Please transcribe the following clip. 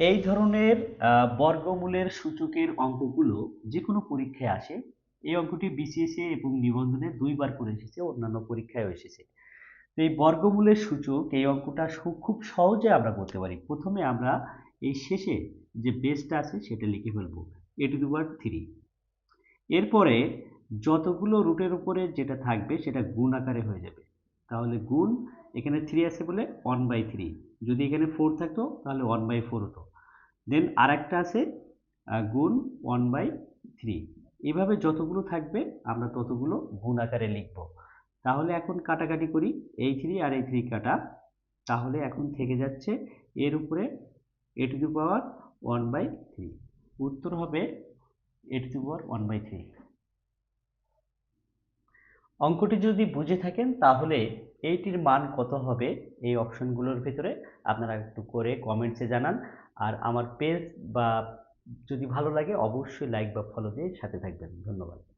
এই ধরনের বর্গমূলের সূচকের অঙ্কগুলো যে কোনো পরীক্ষায় আসে। এই অঙ্কটি বিসিএস এবং নিবন্ধনে দুইবার করে এসেছে, অন্যান্য পরীক্ষায় এসেছে। তো এই বর্গমূলের সূচক, এই অঙ্কটা খুব সহজে আমরা করতে পারি। প্রথমে আমরা এই শেষে যে বেসটা আছে, সেটা লিখে ফেলব। এ টু দি পাওয়ার থ্রি এরপরে যতগুলো রুটের উপরে যেটা থাকবে, সেটা গুণ আকারে হয়ে যাবে। তাহলে গুণ এখানে থ্রি আছে বলে ওয়ান বাই থ্রি যদি এখানে ফোর থাকতো, তাহলে ওয়ান বাই ফোর হতো। দেন আরেকটা আছে গুণ ওয়ান বাই থ্রি এভাবে যতগুলো থাকবে, আমরা ততগুলো গুণ আকারে লিখব। তাহলে এখন কাটাকাটি করি, এই থ্রি আর এই থ্রি কাটা। তাহলে এখন থেকে যাচ্ছে, এর উপরে a to the power one by three উত্তর হবে a to the power one by three অঙ্কটি যদি বুঝে থাকেন, তাহলে এইটির মান কত হবে? এই অপশনগুলোর ভিতরে আপনারা একটু করে কমেন্টসে জানান। আর আমার পেজ বা যদি ভালো লাগে, অবশ্যই লাইক বা ফলো দিয়ে সাথে থাকবেন। ধন্যবাদ।